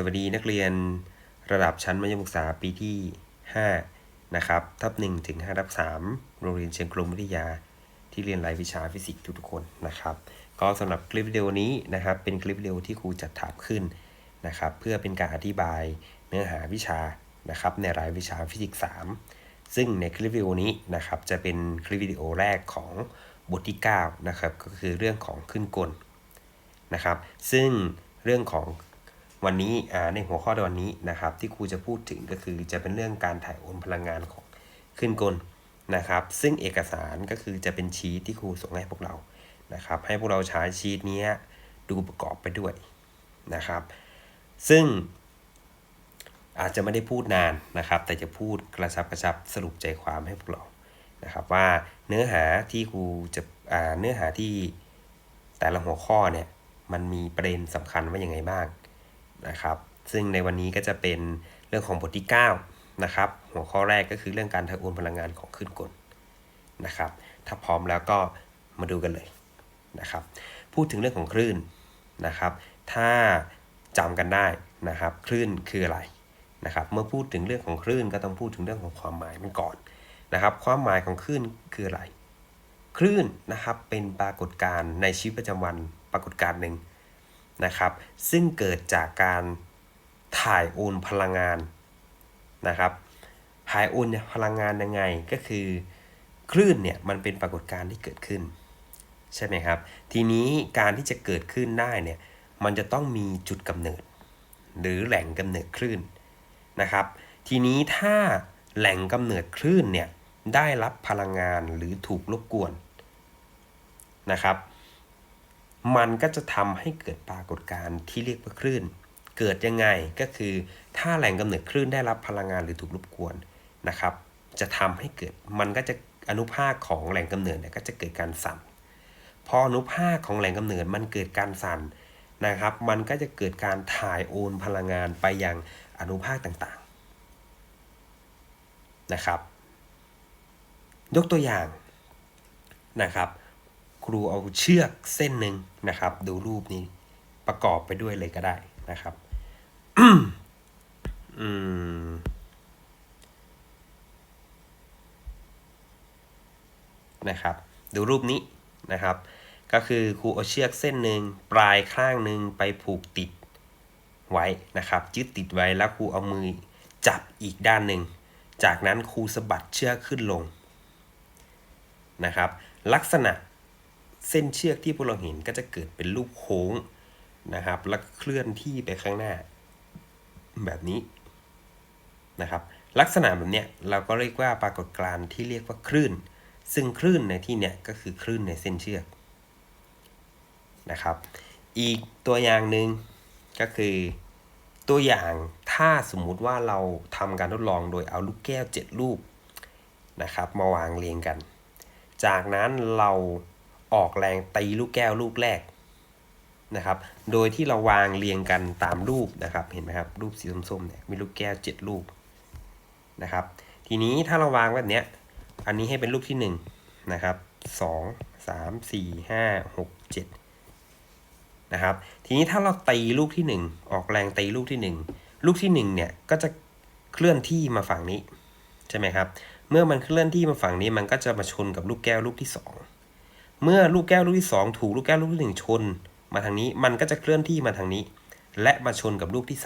สวัสดีนักเรียนระดับชั้นมัธยมศึกษาปีที่ 5 นะครับ ทับ1ถึง5ทับ3โรงเรียนเชียงกรมวิทยา ที่เรียนรายวิชาฟิสิกส์ทุกๆคนนะครับ ก็สำหรับคลิปวิดีโอนี้นะครับ เป็นคลิปวิดีโอที่ครูจัดทำขึ้นนะครับ เพื่อเป็นการอธิบายเนื้อหาวิชานะครับ ในรายวิชาฟิสิกส์3ซึ่งในคลิปวิดีโอนี้นะครับ จะเป็นคลิปวิดีโอแรกของบทที่ 9 นะครับ ก็คือเรื่องของขึ้นกลนะครับ ซึ่งเรื่องของ วันนี้ในหัวข้อในวันนี้นะครับ ที่ครูจะพูดถึงก็คือจะเป็นเรื่องการถ่ายโอนพลังงานของขึ้นกลนะครับ ซึ่งเอกสารก็คือจะเป็นชีตที่ครูส่งให้พวกเรานะครับ ให้พวกเราใช้ชีตนี้ดูประกอบไปด้วยนะครับ ซึ่งอาจจะไม่ได้พูดนานนะครับ แต่จะพูดกระชับกระชับสรุปใจความให้พวกเรานะครับ ว่าเนื้อหาที่ครูจะเนื้อหาที่แต่ละหัวข้อเนี่ยมันมีประเด็นสำคัญว่ายังไงบ้าง นะครับ ซึ่งในวันนี้ก็จะเป็นเรื่องของบทที่ 9 นะครับ หัวข้อแรกก็คือเรื่องการถ่ายโอนพลังงานของคลื่นกลนะครับ ถ้าพร้อมแล้วก็มาดูกันเลยนะครับ พูดถึงเรื่องของคลื่นนะครับ ถ้าจำกันได้นะครับ คลื่นคืออะไรนะครับ เมื่อพูดถึงเรื่องของคลื่นก็ต้องพูดถึงเรื่องของความหมายมันก่อนนะครับ ความหมายของคลื่นคืออะไร คลื่นนะครับเป็นปรากฏการณ์ในชีวิตประจำวันปรากฏการณ์หนึ่ง นะครับ ซึ่งเกิดจากการถ่ายโอนพลังงานนะครับถ่ายโอนพลังงานยังไงก็คือ คลื่นเนี่ยมันเป็นปรากฏการณ์ที่เกิดขึ้น ใช่ไหมครับ ทีนี้การที่จะเกิดขึ้นได้เนี่ยมันจะต้องมีจุดกำเนิด หรือแหล่งกำเนิดคลื่นนะครับ ทีนี้ถ้าแหล่งกำเนิดคลื่นเนี่ยได้รับพลังงานหรือถูกรบกวนนะครับ มันก็จะทำให้เกิดปรากฏการณ์ที่เรียกว่าคลื่น เกิดยังไงก็คือ ถ้าแหล่งกำเนิดคลื่นได้รับพลังงานหรือถูกรบกวนนะครับ จะทำให้เกิดมันก็จะอนุภาคของแหล่งกำเนิดเนี่ยก็จะเกิดการสั่น พออนุภาคของแหล่งกำเนิดมันเกิดการสั่นนะครับ มันก็จะเกิดการถ่ายโอนพลังงานไปยังอนุภาคต่างๆนะครับ ยกตัวอย่างนะครับ ครูเอาเชือกเส้นหนึ่งนะครับ ดูรูปนี้ประกอบไปด้วยเลยก็ได้นะครับอืมนะครับ ดูรูปนี้นะครับ ก็คือครูเอาเชือกเส้นหนึ่งปลายข้างหนึ่งไปผูกติดไว้นะครับยึดติดไว้แล้วครูเอามือจับอีกด้านหนึ่ง จากนั้นครูสะบัดเชือกขึ้นลงนะครับ ลักษณะ เส้นเชือกที่พวกเราเห็นก็จะเกิดเป็นรูปโค้งนะครับ แล้วเคลื่อนที่ไปข้างหน้า แบบนี้นะครับ ลักษณะแบบเนี้ยเราก็เรียกว่าปรากฏการณ์ที่เรียกว่าคลื่น ซึ่งคลื่นในที่เนี้ยก็คือคลื่นในเส้นเชือกนะครับ อีกตัวอย่างหนึ่งก็คือตัวอย่างถ้าสมมุติว่าเราทำการทดลองโดยเอาลูกแก้ว 7 ลูกนะครับ มาวางเรียงกัน จากนั้นเรา ออกแรงตีลูกแก้วลูกแรกนะครับ โดยที่เราวางเรียงกันตามรูปนะครับ เห็นไหมครับ รูปสีส้มๆเนี่ยมีลูกแก้ว 7 ลูกนะครับ ทีนี้ถ้าเราวางแบบเนี้ย อันนี้ให้เป็นลูกที่ 1 นะครับ 2 3 4 5 6 7 นะครับ ทีนี้ถ้าเราตีลูกที่ 1 ออกแรงตีลูกที่ 1 ลูกที่1เนี่ยก็จะเคลื่อนที่มาฝั่งนี้ใช่ไหมครับ เมื่อมันเคลื่อนที่มาฝั่งนี้มันก็จะมาชนกับลูกแก้วลูกที่ 2 เมื่อลูกแก้วลูกที่ 2 ถูกลูกแก้วลูกที่ 1 ชน มาทางนี้มันก็จะเคลื่อนที่มาทางนี้ และมาชนกับลูกที่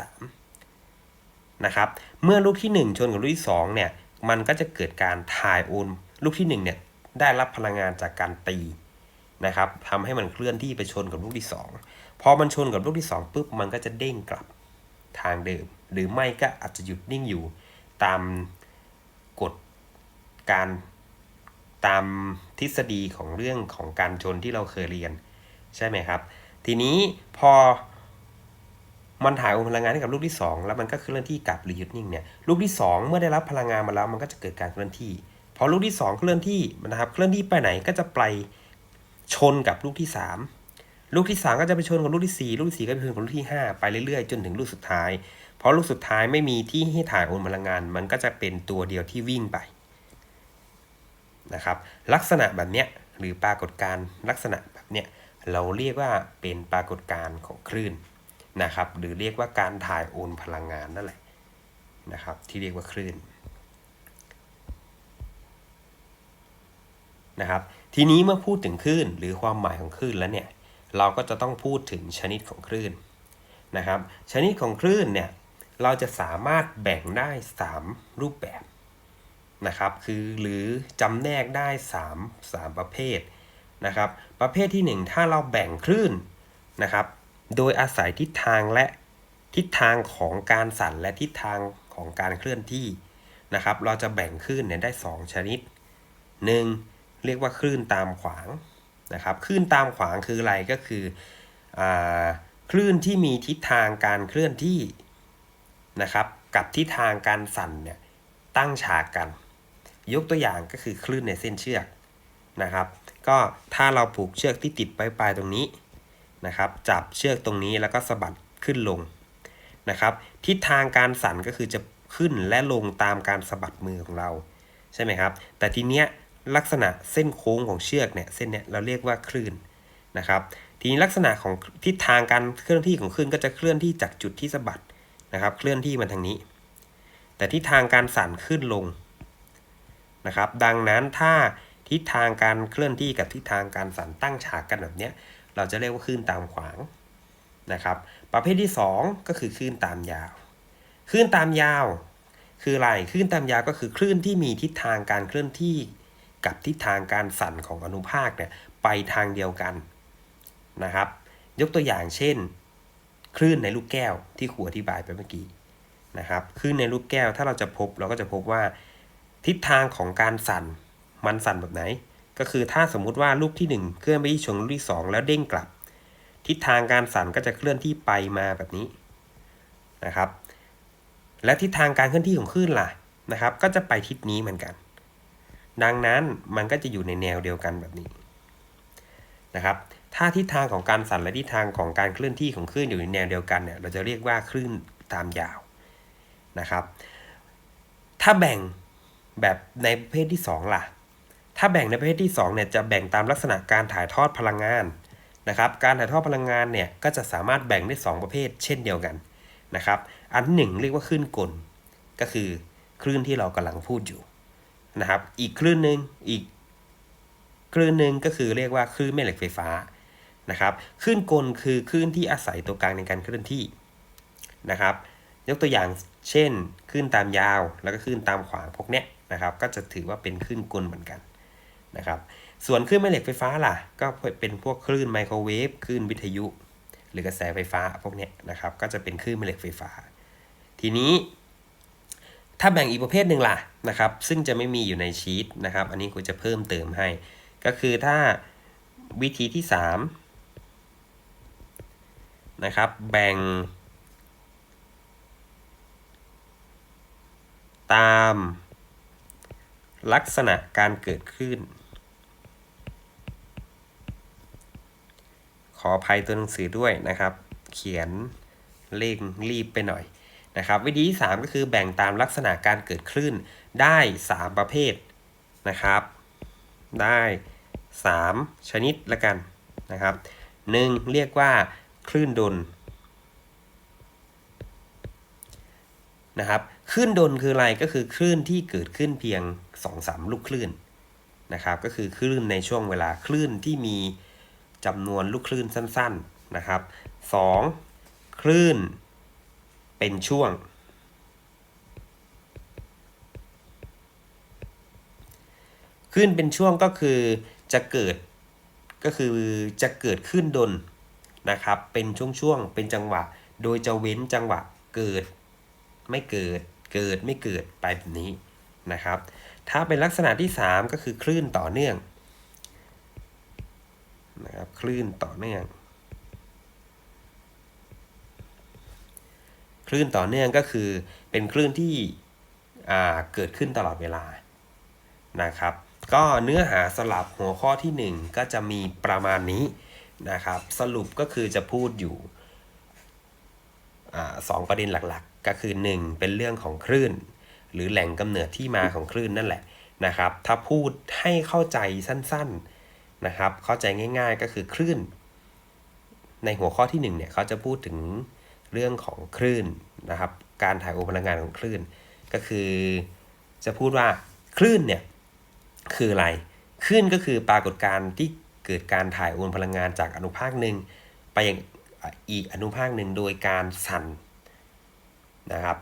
3 นะครับ เมื่อลูกที่ 1 ชนกับลูกที่2เนี่ยมันก็จะเกิดการถ่ายโอน ลูกที่1เนี่ยได้รับพลังงานจากการตีนะครับทำให้มันเคลื่อนที่ไปชนกับลูกที่ 2 พอมันชนกับลูกที่ 2ปุ๊บมันก็จะเด้งกลับทางเดิม หรือไม่ก็อาจจะหยุดนิ่งอยู่ตามกฎการ ตามทฤษฎีของเรื่องของการชนที่เราเคยเรียน ใช่ไหมครับ ทีนี้พอมันถ่ายพลังงานให้กับลูกที่ 2 แล้วมันก็เคลื่อนที่กลับหรือหยุดนิ่งเนี่ยลูกที่ 2 เมื่อได้รับพลังงานมาแล้วมันก็จะเกิดการเคลื่อนที่พอลูกที่ 2 เคลื่อนที่นะครับ เคลื่อนที่ไปไหนก็จะไปชนกับลูกที่ 3 ลูกที่ 3 ก็จะไปชนกับลูกที่ 4 ลูกที่4ก็ไปชนกับลูกที่ 5 ไปเรื่อยๆ จนถึงลูกสุดท้ายพอลูกสุดท้ายไม่มีที่ให้ถ่ายโอนพลังงาน มันก็จะเป็นตัวเดียวที่วิ่งไป นะครับ ลักษณะแบบเนี้ยหรือปรากฏการณ์ลักษณะแบบเนี้ยเราเรียกว่าเป็นปรากฏการณ์ของคลื่นนะครับ หรือเรียกว่าการถ่ายโอนพลังงานนั่นแหละนะครับ ที่เรียกว่าคลื่นนะครับทีนี้เมื่อพูดถึงคลื่นหรือความหมายของคลื่นแล้วเนี่ยเราก็จะต้องพูดถึงชนิดของคลื่นนะครับ ชนิดของคลื่นเนี่ยเราจะสามารถแบ่งได้ 3 รูปแบบ นะครับคือหรือจำแนกได้ 3 3 ประเภทนะครับ ประเภทที่ 1 ถ้าเราแบ่งคลื่นนะครับ โดยอาศัยทิศทางและทิศทางของการสั่นและทิศทางของการเคลื่อนที่นะครับ เราจะแบ่งคลื่นเนี่ยได้ 2 ชนิด 1. เรียกว่าคลื่นตามขวางนะครับคลื่นตามขวางคืออะไรก็คืออคลื่นที่มีทิศทางการเคลื่อนที่นะครับ กับทิศทางการสั่นเนี่ยตั้งฉากกัน ยกตัวอย่างก็คือคลื่นในเส้นเชือกนะครับ ก็ถ้าเราผูกเชือกที่ติดปลายๆตรงนี้นะครับ จับเชือกตรงนี้แล้วก็สะบัดขึ้นลงนะครับ ทิศทางการสั่นก็คือจะขึ้นและลงตามการสะบัดมือของเราใช่ไหมครับ แต่ทีเนี้ยลักษณะเส้นโค้งของเชือกเนี่ยเส้นเนี้ยเราเรียกว่าคลื่นนะครับ ทีนี้ลักษณะของทิศทางการเคลื่อนที่ของคลื่นก็จะเคลื่อนที่จากจุดที่สะบัดนะครับ เคลื่อนที่มาทางนี้ แต่ทิศทางการสั่นขึ้นลง นะครับ ดังนั้นถ้าทิศทางการเคลื่อนที่กับทิศทางการสั่นตั้งฉากกันแบบนี้เราจะเรียกว่าคลื่นตามขวางนะครับ ประเภทที่ 2 ก็คือคลื่นตามยาว คลื่นตามยาว คืออะไรคลื่นตามยาวก็คือคลื่นที่มีทิศทางการเคลื่อนที่ กับทิศทางการสั่นของอนุภาคเนี่ยไปทางเดียวกันนะครับ ยกตัวอย่างเช่น คลื่นในลูกแก้วที่ครูอธิบายไปเมื่อกี้นะครับคลื่นในลูกแก้วถ้าเราจะพบเราก็จะพบว่า ทิศทางของการสั่น มันสั่นแบบไหน ก็คือถ้าสมมุติว่าลูกที่ 1 เคลื่อนไปที่ชนลูกที่ 2 แล้วเด้งกลับ ทิศทางการสั่นก็จะเคลื่อนที่ไปมาแบบนี้นะครับ และทิศทางการเคลื่อนที่ของคลื่นล่ะนะครับ ก็จะไปทิศนี้เหมือนกัน ดังนั้นมันก็จะอยู่ในแนวเดียวกันแบบนี้นะครับ ถ้าทิศทางของการสั่นและทิศทางของการเคลื่อนที่ของคลื่นอยู่ในแนวเดียวกันเนี่ย เราจะเรียกว่าคลื่นตามยาวนะครับ ถ้าแบ่ง แบบในประเภทที่ 2 ล่ะ ถ้าแบ่งในประเภทที่ 2เนี่ยจะแบ่งตามลักษณะการถ่ายทอดพลังงานนะครับ การถ่ายทอดพลังงานเนี่ยก็จะสามารถแบ่งได้ 2 ประเภท เช่นเดียวกันนะครับ อันหนึ่งเรียกว่าคลื่นกล ก็คือคลื่นที่เรากำลังพูดอยู่นะครับ อีกคลื่นหนึ่งอีกคลื่นหนึ่งก็คือเรียกว่าคลื่นแม่เหล็กไฟฟ้านะครับคลื่นกลคือคลื่นที่อาศัยตัวกลางในการเคลื่อนที่นะครับ ยกตัวอย่างเช่นคลื่นตามยาวแล้วก็คลื่นตามขวางพวกเนี้ย นะครับก็จะถือว่าเป็นคลื่นกลเหมือนกันนะครับส่วนคลื่นแม่เหล็กไฟฟ้าล่ะ ก็เป็นพวกคลื่นไมโครเวฟคลื่นวิทยุ หรือกระแสไฟฟ้าพวกเนี้ยนะครับก็จะเป็นคลื่นแม่เหล็กไฟฟ้า ทีนี้ถ้าแบ่งอีกประเภทหนึ่งล่ะนะครับซึ่งจะไม่มีอยู่ในชีตนะครับ อันนี้กูจะเพิ่มเติมให้ ก็คือถ้าวิธีที่3นะครับแบ่ง ตาม ลักษณะการเกิดขึ้น ขออภัยตัวหนังสือด้วยนะครับ เขียนเร่งรีบไปหน่อยนะครับ วิธีที่3ก็คือแบ่งตามลักษณะการเกิดคลื่นได้ 3 ประเภทนะครับ ได้ 3 ชนิดละกันนะครับหนึ่งเรียกว่าคลื่นดนนะครับคลื่นดนคืออะไรก็คือคลื่นที่เกิดขึ้นเพียง 2-3ลูกคลื่นนะครับ ก็คือคลื่นในช่วงเวลาคลื่นที่มีจำนวนลูกคลื่นสั้น ๆนะครับ 2. คลื่นเป็นช่วง คลื่นเป็นช่วงก็คือจะเกิดก็คือจะเกิดขึ้นดนนะครับ เป็นช่วงๆ เป็นจังหวะ โดยจะเว้นจังหวะเกิด ไม่เกิด เกิดไม่เกิดไปแบบนี้ นะครับ ถ้าเป็นลักษณะที่ 3 ก็คือคลื่นต่อเนื่องนะครับคลื่นต่อเนื่อง คลื่นต่อเนื่องก็คือเป็นคลื่นที่เกิดขึ้นตลอดเวลานะครับ ก็เนื้อหาสลับหัวข้อที่ 1 ก็จะมีประมาณนี้นะครับ สรุปก็คือจะพูดอยู่สองประเด็นหลักๆ ก็คือ 1 เป็นเรื่องของคลื่น หรือแหล่งกำเนิดที่มาของคลื่นนั่นแหละนะครับ ถ้าพูดให้เข้าใจสั้นๆนะครับ เข้าใจง่ายๆก็คือคลื่น ในหัวข้อที่1เนี่ยเขาจะพูดถึงเรื่องของคลื่นนะครับ การถ่ายโอนพลังงานของคลื่น ก็คือจะพูดว่าคลื่นเนี่ยคืออะไร คลื่นก็คือปรากฏการณ์ที่เกิดการถ่ายโอนพลังงานจากอนุภาคหนึ่งไปยังอีกอนุภาคหนึ่งโดยการสั่นนะครับ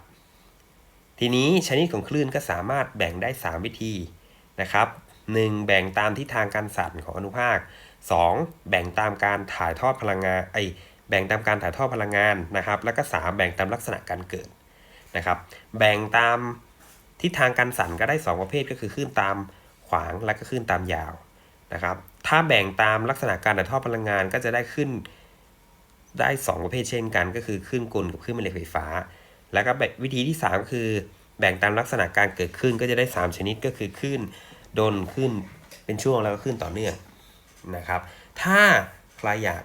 ทีนี้ชนิดของคลื่นก็สามารถแบ่งได้ 3 วิธีนะครับ 1. แบ่งตามทิศทางการสั่นของอนุภาค 2. แบ่งตามการถ่ายทอดพลังงานไอแบ่งตามการถ่ายทอดพลังงานนะครับ แล้วก็ 3 แบ่งตามลักษณะการเกิดนะครับ แบ่งตามทิศทางการสั่นก็ได้ 2 ประเภทก็คือคลื่นตามขวางและก็คลื่นตามยาวนะครับ ถ้าแบ่งตามลักษณะการถ่ายทอดพลังงานก็จะได้ขึ้นได้ 2 ประเภทเช่นกัน ก็คือคลื่นกลกับคลื่นแม่เหล็กไฟฟ้า แล้วก็วิธีที่3ก็คือ แบ่งตามลักษณะการเกิดขึ้นก็จะได้ 3 ชนิดก็คือคลื่นดนคลื่นเป็นช่วงแล้วก็คลื่นต่อเนื่องนะครับ ถ้าใครอยาก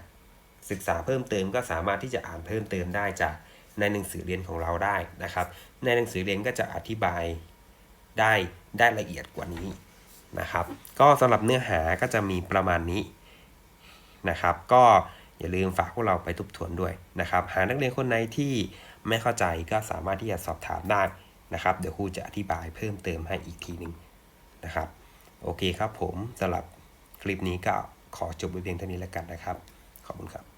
ศึกษาเพิ่มเติมก็สามารถที่จะอ่านเพิ่มเติมได้จากในหนังสือเรียนของเราได้นะครับ ในหนังสือเรียนก็จะอธิบายได้ได้ละเอียดกว่านี้นะครับ ก็สำหรับเนื้อหาก็จะมีประมาณนี้นะครับ ก็ อย่าลืมฝากพวกเราไปทบทวนด้วยนะครับ หากนักเรียนคนไหนที่ไม่เข้าใจก็สามารถที่จะสอบถามได้นะครับ เดี๋ยวครูจะอธิบายเพิ่มเติมให้อีกทีหนึ่งนะครับ โอเคครับผมสำหรับคลิปนี้ก็ขอจบไว้เพียงเท่านี้แล้วกันนะครับ ขอบคุณครับ